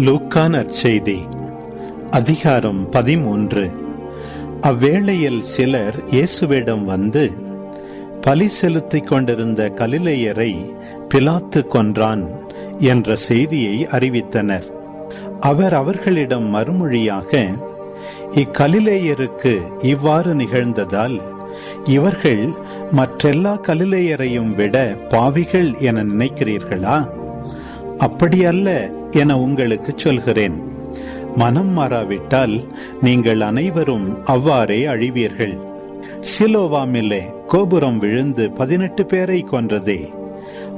லூக்கான் அச்செய்தி அதிகாரம் பதிமூன்று. அவ்வேளையில் சிலர் இயேசுவிடம் வந்து பலி செலுத்திக் கொண்டிருந்த கலிலேயரை பிலாத்து கொன்றான் என்ற செய்தியை அறிவித்தனர். அவர் அவர்களிடம் மறுமொழியாக இக்கலிலேயருக்கு இவ்வாறு நிகழ்ந்ததால் இவர்கள் மற்றெல்லா கலிலேயரையும் விட பாவிகள் என நினைக்கிறீர்களா? அப்படி அல்ல என உங்களுக்கு சொல்கிறேன். மனம் மாறாவிட்டால் நீங்கள் அனைவரும் அவ்வாறே அழிவீர்கள். சிலோவாமிலே கோபுரம் விழுந்து பதினெட்டு பேரை கொன்றதே.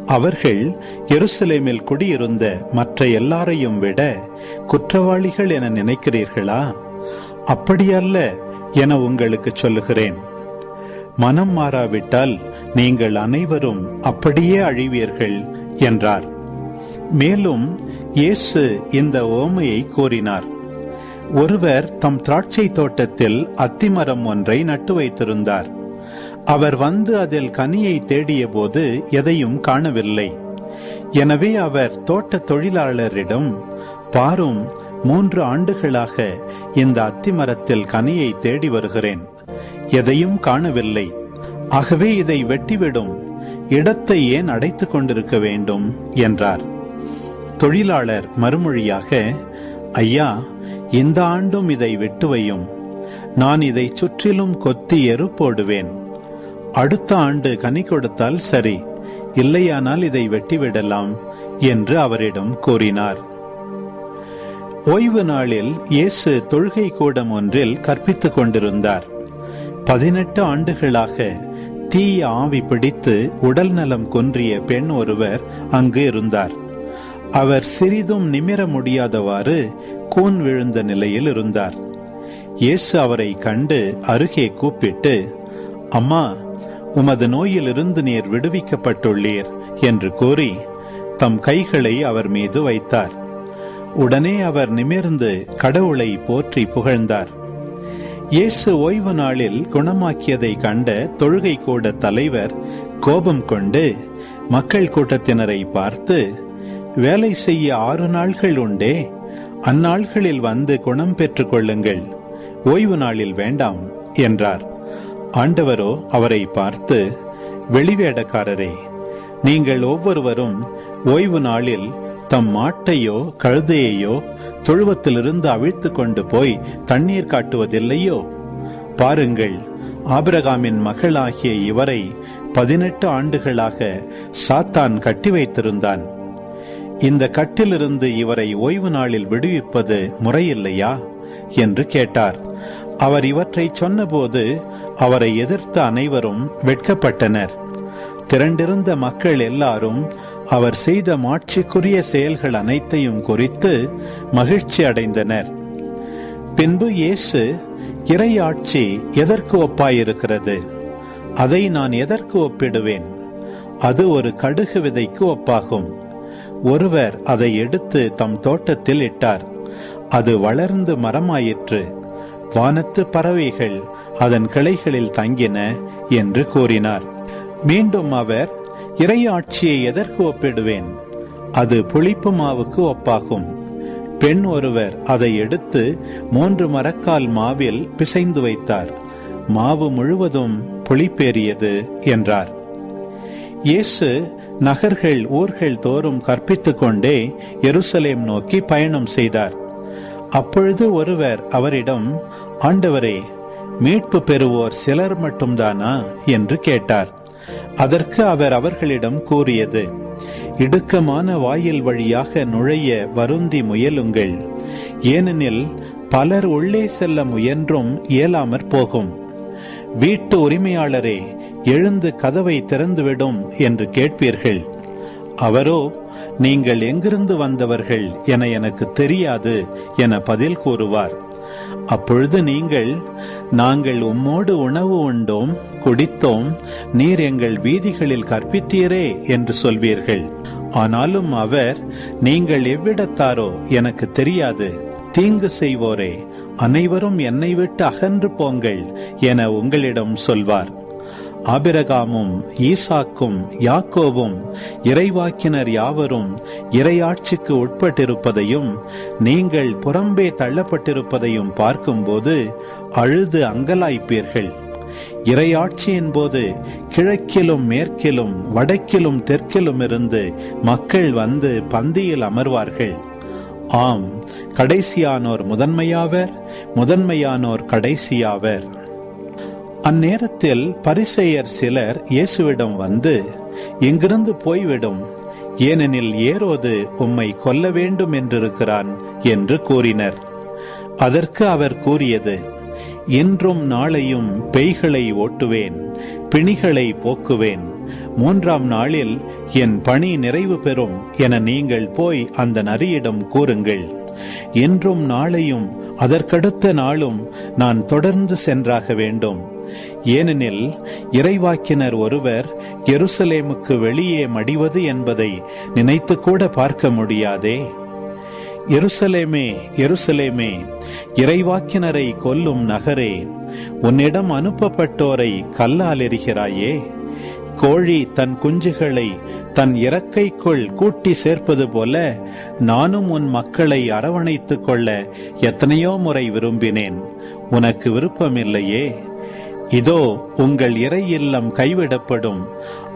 அவர்கள் எருசலேமில் குடியிருந்த மற்ற எல்லாரையும் விட குற்றவாளிகள் என நினைக்கிறீர்களா? அப்படியல்ல என உங்களுக்கு சொல்லுகிறேன். மனம் மாறாவிட்டால் நீங்கள் அனைவரும் அப்படியே அழிவீர்கள் என்றார். மேலும் இயேசு இந்த ஓமையை கூறினார். ஒருவர் தம் திராட்சை தோட்டத்தில் அத்திமரம் ஒன்றை நட்டு வைத்திருந்தார். அவர் வந்து அதில் கனியை தேடிய போது எதையும் காணவில்லை. எனவே அவர் தோட்ட தொழிலாளரிடம் பாரும் மூன்று ஆண்டுகளாக இந்த அத்திமரத்தில் கனியை தேடி வருகிறேன். எதையும் காணவில்லை. ஆகவே இதை வெட்டிவிடும். இடத்தை ஏன் அடைத்துக் கொண்டிருக்க வேண்டும்? என்றார். தொழிலாளர் மறுமொழியாக ஐயா இந்த ஆண்டும் இதை வெட்டுவையும். நான் இதை சுற்றிலும் கொத்தி எரு போடுவேன். அடுத்த ஆண்டு கனி கொடுத்தால் சரி. இல்லையானால் இதை வெட்டிவிடலாம் என்று அவரிடம் கூறினார். ஓய்வு நாளில் இயேசு தொழுகை கூடம் ஒன்றில் கற்பித்துக் கொண்டிருந்தார். பதினெட்டு ஆண்டுகளாக தீய ஆவி பிடித்து உடல் நலம் குன்றிய பெண் ஒருவர் அங்கு இருந்தார். அவர் சிறிதும் நிமிர முடியாதவாறு கூன் விழுந்த நிலையில் இருந்தார். இயேசு அவரை கண்டு அருகே கூப்பிட்டு அம்மா உமது நோயிலிருந்து நீர் விடுவிக்கப்பட்டுள்ளீர் என்று கூறி தம் கைகளை அவர் மீது வைத்தார். உடனே அவர் நிமிர்ந்து கடவுளை போற்றி புகழ்ந்தார். இயேசு ஓய்வு நாளில் குணமாக்கியதை கண்ட தொழுகை கூட தலைவர் கோபம் கொண்டு மக்கள் கூட்டத்தினரை பார்த்து வேலை செய்ய ஆறு நாள்கள் உண்டே. அந்நாள்களில் வந்து குணம் பெற்றுக் கொள்ளுங்கள் ஓய்வு நாளில் வேண்டாம் என்றார். ஆண்டவரோ அவரை பார்த்து வெளிவேடக்காரரே நீங்கள் ஒவ்வொருவரும் ஓய்வு நாளில் தம் மாட்டையோ கழுதையையோ தொழுவத்திலிருந்து அவிழ்த்து கொண்டு போய் தண்ணீர் காட்டுவதில்லையோ? பாருங்கள் ஆபிரகாமின் மகளாகிய இவரை பதினெட்டு ஆண்டுகளாக சாத்தான் கட்டி வைத்திருந்தான். இந்த கட்டிலிருந்து இவரை ஓய்வு நாளில் விடுவிப்பது முறையில்லையா? என்று கேட்டார். அவர் இவற்றை சொன்னபோது அவரை எதிர்த்த அனைவரும் வெட்கப்பட்டனர். திரண்டிருந்த மக்கள் எல்லாரும் அவர் செய்த மாட்சிக்குரிய செயல்கள் அனைத்தையும் குறித்து மகிழ்ச்சி அடைந்தனர். பின்பு இயேசு இறையாட்சி எதற்கு ஒப்பாயிருக்கிறது? அதை நான் எதற்கு ஒப்பிடுவேன்? அது ஒரு கடுகு விதைக்கு ஒப்பாகும். ஒருவர் அதை எடுத்து தம் தோட்டத்தில் இட்டார். அது வளர்ந்து மரமாயிற்று. வானத்து பறவைகள் அதன் கிளைகளில் தங்கின என்று கூறினார். மீண்டும் அவர் இறையாட்சியை எதற்கு ஒப்பிடுவேன்? அது புளிப்பு மாவுக்கு ஒப்பாகும். பெண் ஒருவர் அதை எடுத்து மூன்று மரக்கால் மாவில் பிசைந்து வைத்தார். மாவு முழுவதும் புளிப்பேறியது என்றார். இயேசு நகர்கள் ஊர்கள் தோறும் கற்பித்துக் கொண்டே எருசலேம் நோக்கி பயணம் செய்தார். அப்பொழுது ஒருவர் அவரிடம் ஆண்டவரே மீட்பு பெறுவோர் சிலர் மட்டும்தானா? என்று கேட்டார். அதற்கு அவர் அவர்களிடம் கூறியது இடுக்கமான வாயில் வழியாக நுழைய வருந்தி முயலுங்கள். ஏனெனில் பலர் உள்ளே செல்ல முயன்றும் இயலாமற் போகும். வீட்டு உரிமையாளரே எழுந்து கதவை திறந்துவிடும் என்று கேட்பீர்கள். அவரோ நீங்கள் எங்கிருந்து வந்தவர்கள் என எனக்கு தெரியாது என பதில் கூறுவார். அப்பொழுது நீங்கள் நாங்கள் உம்மோடு உணவு உண்டோம் குடித்தோம் நீர் எங்கள் வீதிகளில் கற்பித்தீரே என்று சொல்வீர்கள். ஆனாலும் அவர் நீங்கள் எவ்விடத்தாரோ எனக்கு தெரியாது தீங்கு செய்வோரே அனைவரும் என்னை விட்டு அகன்று போங்கள் என உங்களிடம் சொல்வார். ஆபிரகாமும் ஈசாக்கும் யாக்கோவும் இறைவாக்கினர் யாவரும் இறையாட்சிக்கு உட்பட்டிருப்பதையும் நீங்கள் புறம்பே தள்ளப்பட்டிருப்பதையும் பார்க்கும்போது அழுது அங்கலாய்ப்பீர்கள். இறையாட்சியின் போது கிழக்கிலும் மேற்கிலும் வடக்கிலும் தெற்கிலும் இருந்து மக்கள் வந்து பந்தியில் அமர்வார்கள். ஆம் கடைசியானோர் முதன்மையாவர் முதன்மையானோர் கடைசியாவர். அந்நேரத்தில் பரிசெயர் சிலர் இயேசுவிடம் வந்து இங்கிருந்து போய்விடும். ஏனெனில் ஏரோது உம்மை கொல்ல வேண்டும் என்றிருக்கிறான் என்று கூறினர். அதற்கு அவர் கூறியது இன்றும் நாளையும் பெய்களை ஓட்டுவேன் பிணிகளை போக்குவேன். மூன்றாம் நாளில் என் பணி நிறைவு பெறும் என நீங்கள் போய் அந்த நரியிடம் கூறுங்கள். இன்றும் நாளையும் அதற்கடுத்த நாளும் நான் தொடர்ந்து சென்றாக வேண்டும். ஏனெனில் இறைவாக்கினர் ஒருவர் எருசலேமுக்கு வெளியே மடிவது என்பதை நினைத்து கூட பார்க்க முடியாதே. எருசலேமே எருசலேமே இறைவாக்கினரை கொல்லும் நகரே உன்னிடம் அனுப்பப்பட்டோரை கல்லால் எறிகிறாயே கோழி தன் குஞ்சுகளை தன் இறக்கைக்குள் கூட்டி சேர்ப்பது போல நானும் உன் மக்களை அரவணைத்துக் கொள்ள எத்தனையோ முறை விரும்பினேன். உனக்கு விருப்பமில்லையே. இதோ உங்கள் இறை இல்லம் கைவிடப்படும்.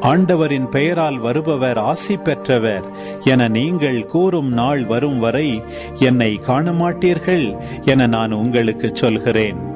ஆண்டவரின் பெயரால் வருபவர் ஆசி பெற்றவர் என நீங்கள் கூறும் நாள் வரும் வரை என்னை காண மாட்டீர்கள் என நான் உங்களுக்கு சொல்கிறேன்.